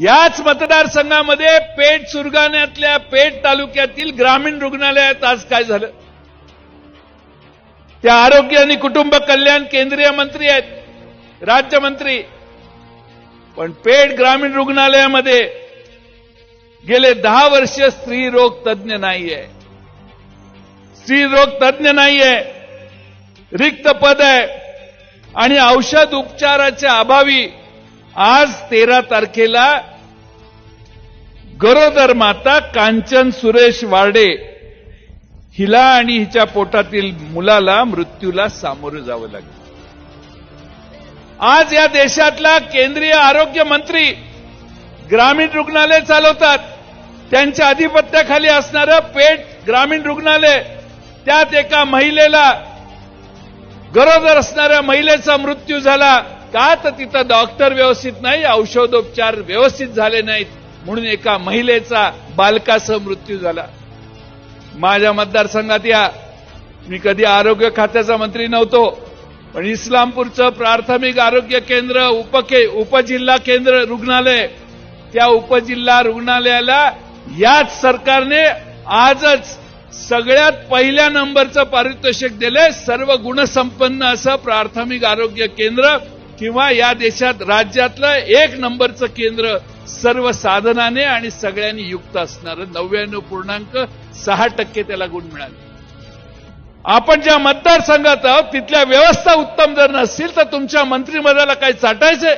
याच मतदारसंघामध्ये पेठ सुरगाण्यातल्या पेठ तालुक्यातील ग्रामीण रुग्णालयात आज काय झालं? त्या आरोग्य आणि कुटुंब कल्याण केंद्रीय मंत्री आहेत राज्यमंत्री. पण पेठ ग्रामीण रुग्णालयामध्ये गेले दहा वर्ष स्त्री रोग तज्ज्ञ नाहीये. स्त्री रोग तज्ज्ञ नाहीये. रिक्त पद आहे. आणि औषध उपचाराच्या अभावी आज तेरा तारखेला गरोदर माता कांचन सुरेश वार्डे हिला आणि हिच्या पोटातील मुलाला मृत्यूला सामोरं जावं लागलं. आज या देशातला केंद्रीय आरोग्य मंत्री ग्रामीण रुग्णालय चालवतात. त्यांच्या अधिपत्याखाली असणारं पेठ ग्रामीण रुग्णालय त्यात एका महिलेला गरोदर असणाऱ्या महिलेचा मृत्यू झाला. का तर तिथं डॉक्टर व्यवस्थित नाही औषधोपचार व्यवस्थित झाले नाहीत. म्हणून एका महिलेचा बालकासह मृत्यू झाला. माझ्या मतदारसंघात या. मी कधी आरोग्य खात्याचा मंत्री नव्हतो पण इस्लामपूरचं प्राथमिक आरोग्य केंद्र उपके उपजिल्हा केंद्र रुग्णालय त्या उपजिल्हा रुग्णालयाला याच सरकारने आजच सगळ्यात पहिल्या नंबरचं पारितोषिक दिले सर्व गुणसंपन्न असं प्राथमिक आरोग्य केंद्र किंवा या देशात राज्यातलं एक नंबरचं केंद्र सर्व साधनाने आणि सगळ्यांनी युक्त असणारं नव्याण्णव पूर्णांक सहा टक्के त्याला गुण मिळाले. आपण ज्या मतदारसंघात आहोत तिथल्या व्यवस्था उत्तम जर नसतील तर तुमच्या मंत्रिमंडळाला काही चाटायचंय?